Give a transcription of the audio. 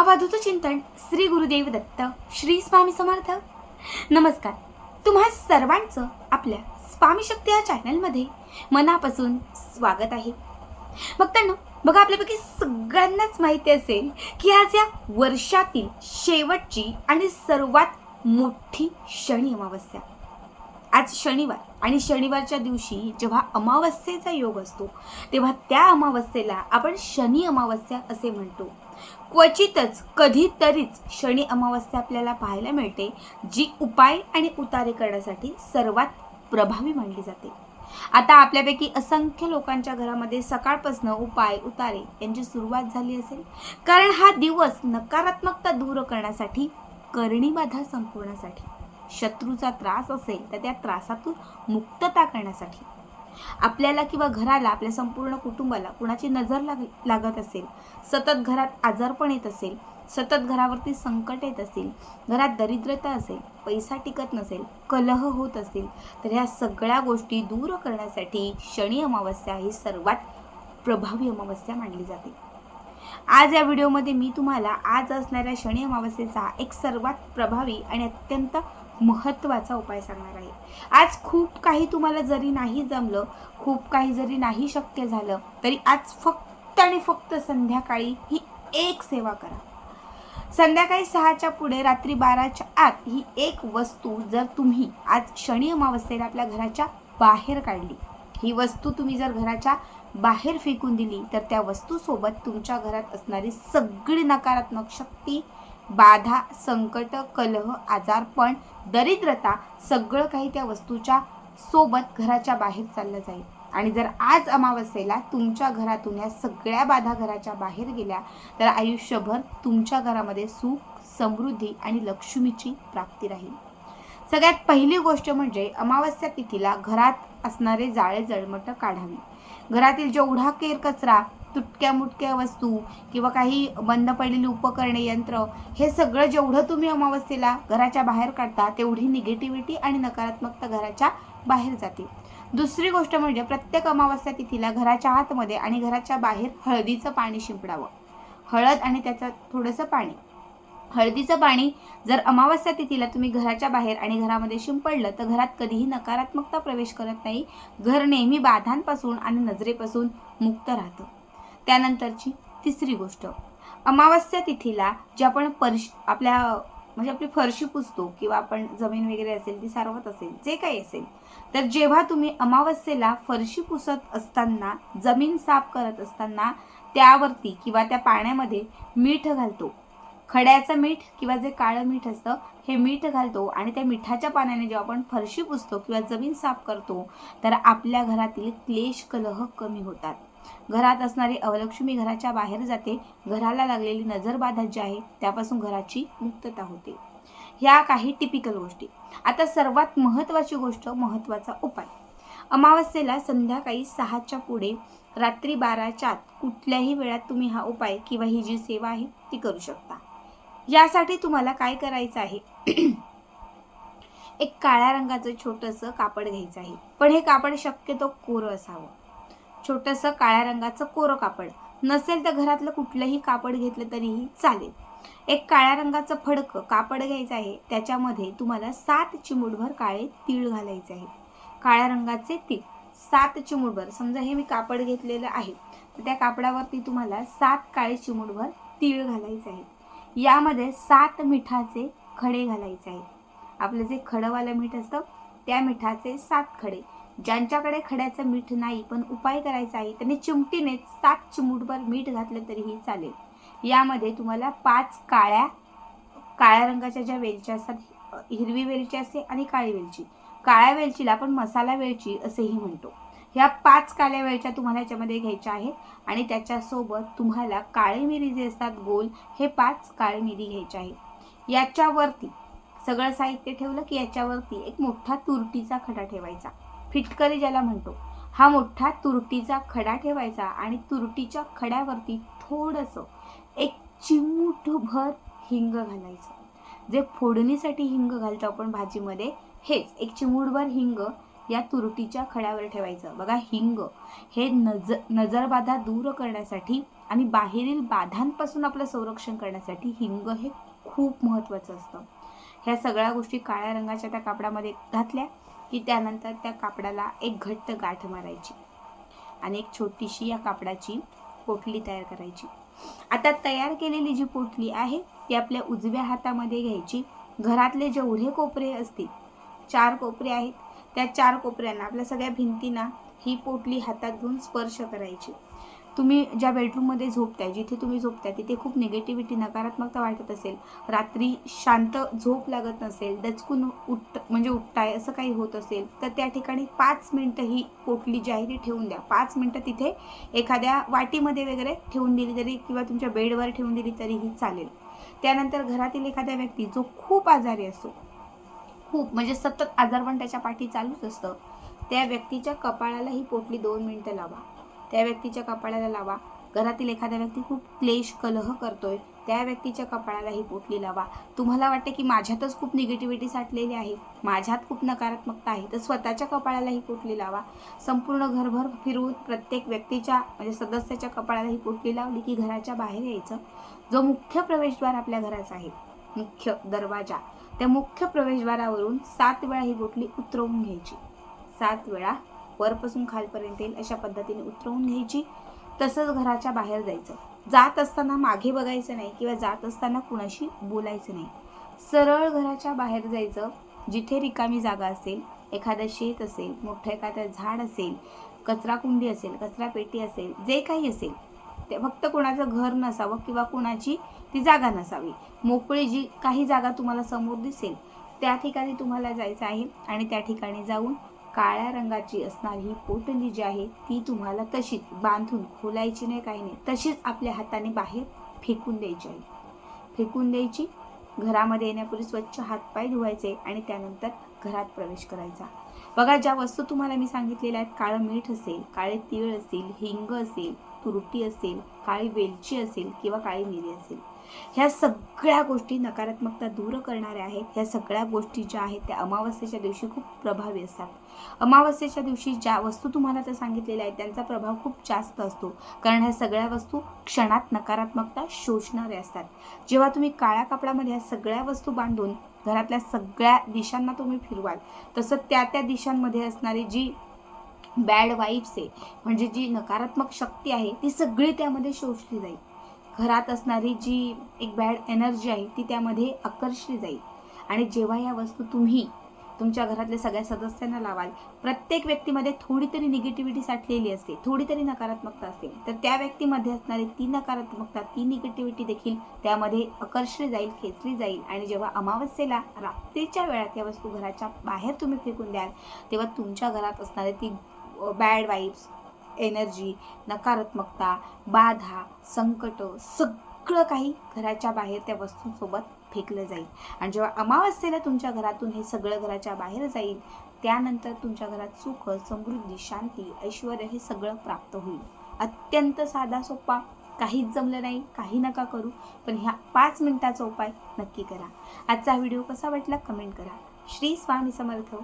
अवधूत चिंतन श्री गुरुदेव दत्त श्री स्वामी समर्थ. नमस्कार. तुम्हा सर्वांचं आपल्या स्वामी शक्ती या चॅनलमध्ये मनापासून स्वागत आहे. भक्तांनो बघा आपल्यापैकी सगळ्यांनाच माहिती असेल की आज या वर्षातील शेवटची आणि सर्वात मोठी शनी अमावस्या. आज शनिवार आणि शनिवारच्या दिवशी जेव्हा अमावस्येचा योग असतो तेव्हा त्या अमावस्येला आपण शनी अमावस्या असे म्हणतो. क्वचितच कधीतरीच शनी अमावस्या आपल्याला पाहायला मिळते जी उपाय आणि उतारे करण्यासाठी सर्वात प्रभावी मानली जाते. आता आपल्यापैकी असंख्य लोकांच्या घरामध्ये सकाळपासून उपाय उतारे यांची सुरुवात झाली असेल. कारण हा दिवस नकारात्मकता दूर करण्यासाठी करणी बाधा संपवण्यासाठी शत्रूचा त्रास असेल तर त्या त्रासातून मुक्तता करण्यासाठी. आपल्याला किंवा घराला आपल्या संपूर्ण कुटुंबाला कुणाची नजर लाग लागत असेल सतत घरात आजारपण येत असेल सतत घरावरती संकट येत असेल घरात दरिद्रता असेल पैसा टिकत नसेल कलह होत असेल तर ह्या सगळ्या गोष्टी दूर करण्यासाठी शनी अमावस्या ही सर्वात प्रभावी अमावस्या मानली जाते. आज या व्हिडिओमध्ये मी तुम्हाला आज असणाऱ्या शनी अमावस्येचा एक सर्वात प्रभावी आणि अत्यंत महत्त्वाचा उपाय सांगणार आहे. आज खूप काही तुम्हाला जरी नाही जमलं खूप काही जरी नाही शक्य झालं तरी आज फक्त आणि फक्त संध्याकाळी ही एक सेवा करा. संध्याकाळी सहाच्या पुढे रात्री बाराच्या आत ही एक वस्तू जर तुम्ही आज शनी अमावस्येला आपल्या घराच्या बाहेर काढली ही वस्तू तुम्ही जर घराच्या बाहेर फेकून दिली तर त्या वस्तूसोबत तुमच्या घरात असणारी सगळी नकारात्मक शक्ती बाधा संकट कलह आजारपण दरिद्रता सगळं काही त्या वस्तूच्या सोबत घराच्या बाहेर चाललं जाईल. आणि जर आज अमावस्येला तुमच्या घरातून या सगळ्या बाधा घराच्या बाहेर गेल्या तर आयुष्यभर तुमच्या घरामध्ये सुख समृद्धी आणि लक्ष्मीची प्राप्ती राहील. सगळ्यात पहिली गोष्ट म्हणजे अमावस्या तिथीला घरात असणारे जाळे जळमट काढावी. घरातील जेवढा केर कचरा तुटक्या मुटक्या वस्तू किंवा काही बंद पडलेली उपकरणे यंत्र हे सगळं जेवढं तुम्ही अमावस्येला घराच्या बाहेर काढता तेवढी निगेटिव्हिटी आणि नकारात्मकता घराच्या बाहेर जाते. दुसरी गोष्ट म्हणजे प्रत्येक अमावस्या तिथीला घराच्या आतमध्ये आणि घराच्या बाहेर हळदीचं पाणी शिंपडावं. हळद आणि त्याचं थोडंसं पाणी. हळदीचं पाणी जर अमावस्या तिथीला तुम्ही घराच्या बाहेर आणि घरामध्ये शिंपडलं तर घरात कधीही नकारात्मकता प्रवेश करत नाही. घर नेहमी बाधांपासून आणि नजरेपासून मुक्त राहतं. त्यानंतरची तिसरी गोष्ट. अमावस्या तिथीला जे आपण परश आपल्या म्हणजे आपली फरशी पुसतो किंवा आपण जमीन वगैरे असेल ती सारवत असेल जे काही असेल तर जेव्हा तुम्ही अमावस्येला फरशी पुसत असताना जमीन साफ करत असताना त्यावरती किंवा त्या पाण्यामध्ये मीठ घालतो. खड्याचं मीठ किंवा जे काळं मीठ असतं हे मीठ घालतो आणि त्या मिठाच्या पाण्याने जेव्हा आपण फरशी पुसतो किंवा जमीन साफ करतो तर आपल्या घरातील क्लेश कलह कमी होतात. घरात असणारी अवलक्ष्मी घराच्या बाहेर जाते. घराला लागलेली नजरबाधा जी आहे त्यापासून घराची मुक्तता होते. ह्या काही टिपिकल गोष्टी. आता सर्वात महत्त्वाची गोष्ट महत्त्वाचा उपाय. अमावस्येला संध्याकाळी सहाच्या पुढे रात्री बाराच्या आत कुठल्याही वेळात तुम्ही हा उपाय किंवा ही जी सेवा आहे ती करू शकता. यासाठी तुम्हाला काय करायचं आहे? एक काळ्या रंगाचं छोटंसं कापड घ्यायचं आहे. पण हे कापड शक्यतो कोरं असावं. छोटंसं काळ्या रंगाचं कोरं कापड. नसेल तर घरातलं कुठलंही कापड घेतलं तरीही चालेल. एक काळ्या रंगाचं फडकं कापड घ्यायचं आहे त्याच्यामध्ये तुम्हाला सात चिमूटभर काळे तीळ घालायचे आहे. काळ्या रंगाचे तीळ. सात चिमूटभर. समजा हे मी कापड घेतलेलं आहे तर त्या कापडावरती तुम्हाला सात काळे चिमूटभर तीळ घालायचे आहेत यामध्ये सात मिठाचे खडे घालायचे आहेत आपलं जे खडंवालं मीठ असतं त्या मिठाचे सात खडे. ज्यांच्याकडे खड्याचं मीठ नाही पण उपाय करायचा आहे त्यांनी चिमटीने सात चिमूटभर मीठ घातलं तरीही चालेल. यामध्ये तुम्हाला पाच काळ्या काळ्या रंगाच्या ज्या वेलच्या असतात हिरवी वेलची असते आणि काळी वेलची. काळ्या वेलचीला आपण मसाला वेलची असेही म्हणतो. ह्या पाच काळ्या वेलच्या तुम्हाला याच्यामध्ये घ्यायच्या आहेत आणि त्याच्यासोबत तुम्हाला काळी मिरी जे असतात गोल हे पाच काळी मिरी घ्यायच्या आहे. याच्यावरती सगळं साहित्य ठेवलं की याच्यावरती एक मोठा तुरटीचा खडा ठेवायचा. फिटकरी ज्याला म्हणतो. हा मोठा तुरटीचा खडा ठेवायचा आणि तुरटीच्या खड्यावरती थोडंसं एक चिमूटभर हिंग घालायचं. जे फोडणीसाठी हिंग घालतो आपण भाजीमध्ये हेच एक चिमूटभर हिंग या तुरटीच्या खड्यावर ठेवायचं. बघा हिंग हे नज नजरबाधा दूर करण्यासाठी आणि बाहेरील बाधांपासून आपलं संरक्षण करण्यासाठी हिंग हे खूप महत्त्वाचं असतं. ह्या सगळ्या गोष्टी काळ्या रंगाच्या त्या कापडामध्ये घातल्या की त्यानंतर त्या कापडाला एक घट्ट गाठ मारायची आणि एक छोटीशी या कापडाची पोटली तयार करायची. आता तयार केलेली जी पोटली आहे ती आपल्या उजव्या हातामध्ये घ्यायची. घरातले जेवढे कोपरे असतील चार कोपरे आहेत त्या चार कोपऱ्यांना आपल्या सगळ्या भिंतींना ही पोटली हातात घेऊन स्पर्श करायची. तुम्ही ज्या बेडरूममध्ये झोपताय जिथे तुम्ही झोपताय तिथे खूप निगेटिव्हिटी नकारात्मकता वाटत असेल. रात्री शांत झोप लागत नसेल दचकून उठ म्हणजे उठताय असं काही होत असेल तर त्या ठिकाणी पाच मिनटं ही पोटली जी आहे ती ठेवून द्या. पाच मिनटं तिथे एखाद्या वाटीमध्ये वगैरे ठेवून दिली तरी किंवा तुमच्या बेडवर ठेवून दिली तरीही चालेल. त्यानंतर घरातील एखाद्या व्यक्ती जो खूप आजारी असतो खूप म्हणजे सतत आजारपण त्याच्या पाठी चालूच असतं त्या व्यक्तीच्या कपाळाला ही पोटली दोन मिनटं लावा. त्या व्यक्तीच्या कपाळाला लावा. घरातील एखादा व्यक्ती खूप क्लेश कलह करतोय त्या व्यक्तीच्या कपाळाला ही पोटली लावा. तुम्हाला वाटते की माझ्यातच खूप निगेटिव्हिटी साठलेली आहे? माझ्यात खूप नकारात्मकता आहे? तर स्वतःच्या कपाळाला ही पोटली लावा. संपूर्ण घरभर फिरून प्रत्येक व्यक्तीच्या म्हणजे सदस्याच्या कपाळाला ही पोटली लावली की घराच्या बाहेर यायचं. जो मुख्य प्रवेशद्वार आपल्या घराचा आहे मुख्य दरवाजा त्या मुख्य प्रवेशद्वारावरून सात वेळा ही बोटली उतरवून घ्यायची. सात वेळा वरपासून खालपर्यंत येईल अशा पद्धतीने उतरवून घ्यायची. तसंच घराच्या बाहेर जायचं. जात असताना मागे बघायचं नाही किंवा जात असताना कुणाशी बोलायचं नाही. सरळ घराच्या बाहेर जायचं. जिथे रिकामी जागा असेल एखादं शेत असेल मोठं एखादं झाड असेल कचरा कुंडी असेल कचरा पेटी असेल जे काही असेल ते फक्त कोणाचं घर नसावं किंवा कोणाची ती जागा नसावी. मोकळी जी काही जागा तुम्हाला समोर दिसेल त्या ठिकाणी तुम्हाला जायचं आहे आणि त्या ठिकाणी जाऊन काळ्या रंगाची असणारी ही पोटली जी आहे ती तुम्हाला तशीच बांधून खोलायची नाही काही नाही. तशीच आपल्या हाताने बाहेर फेकून द्यायची आहे. फेकून द्यायची घरामध्ये येण्यापूर्वी स्वच्छ हातपाय धुवायचे आणि त्यानंतर घरात प्रवेश करायचा. बघा ज्या वस्तू तुम्हाला मी सांगितलेल्या आहेत काळं मीठ असेल काळे तीळ असेल हिंग असेल तुरटी असेल काळी वेलची असेल किंवा काळी मिरी असेल ह्या सगळ्या गोष्टी नकारात्मकता दूर करणाऱ्या आहेत. ह्या सगळ्या गोष्टी ज्या आहेत त्या अमावस्येच्या दिवशी खूप प्रभावी असतात. अमावस्येच्या दिवशी ज्या वस्तू तुम्हाला त्या सांगितलेल्या आहेत त्यांचा प्रभाव खूप जास्त असतो. कारण ह्या सगळ्या वस्तू क्षणात नकारात्मकता शोषणाऱ्या असतात. जेव्हा तुम्ही काळ्या कापडामध्ये ह्या सगळ्या वस्तू बांधून घरातल्या सगळ्या दिशांना तुम्ही फिरवाल तसं त्या त्या दिशांमध्ये असणारी जी बॅड वाईब्स आहे म्हणजे जी नकारात्मक शक्ती आहे ती सगळी त्यामध्ये शोषली जाईल. घरात असणारी जी एक बॅड एनर्जी आहे ती त्यामध्ये आकर्षली जाईल. आणि जेव्हा या वस्तू तुम्ही तुमच्या घरातल्या सगळ्या सदस्यांना लावाल प्रत्येक व्यक्तीमध्ये थोडी तरी निगेटिव्हिटी साठलेली असते थोडी तरी नकारात्मकता असते. तर त्या व्यक्तीमध्ये असणारी ती नकारात्मकता ती निगेटिव्हिटी देखील त्यामध्ये आकर्षली जाईल खेचली जाईल. आणि जेव्हा अमावस्येला रात्रीच्या वेळात या वस्तू घराच्या बाहेर तुम्ही फेकून द्याल तेव्हा तुमच्या घरात असणारे ती बॅड वाईब्स एनर्जी नकारात्मकता बाधा संकट सगळं काही घराच्या बाहेर त्या वस्तूंसोबत फेकलं जाईल. आणि जेव्हा अमावस्येला तुमच्या घरातून हे सगळं घराच्या बाहेर जाईल त्यानंतर तुमच्या घरात सुख समृद्धी शांती ऐश्वर हे सगळं प्राप्त होईल. अत्यंत साधा सोपा काहीच जमलं नाही काही नका करू पण ह्या पाच मिनिटाचा उपाय नक्की करा. आजचा व्हिडिओ कसा वाटला? कमेंट करा. श्री स्वामी समर्थ.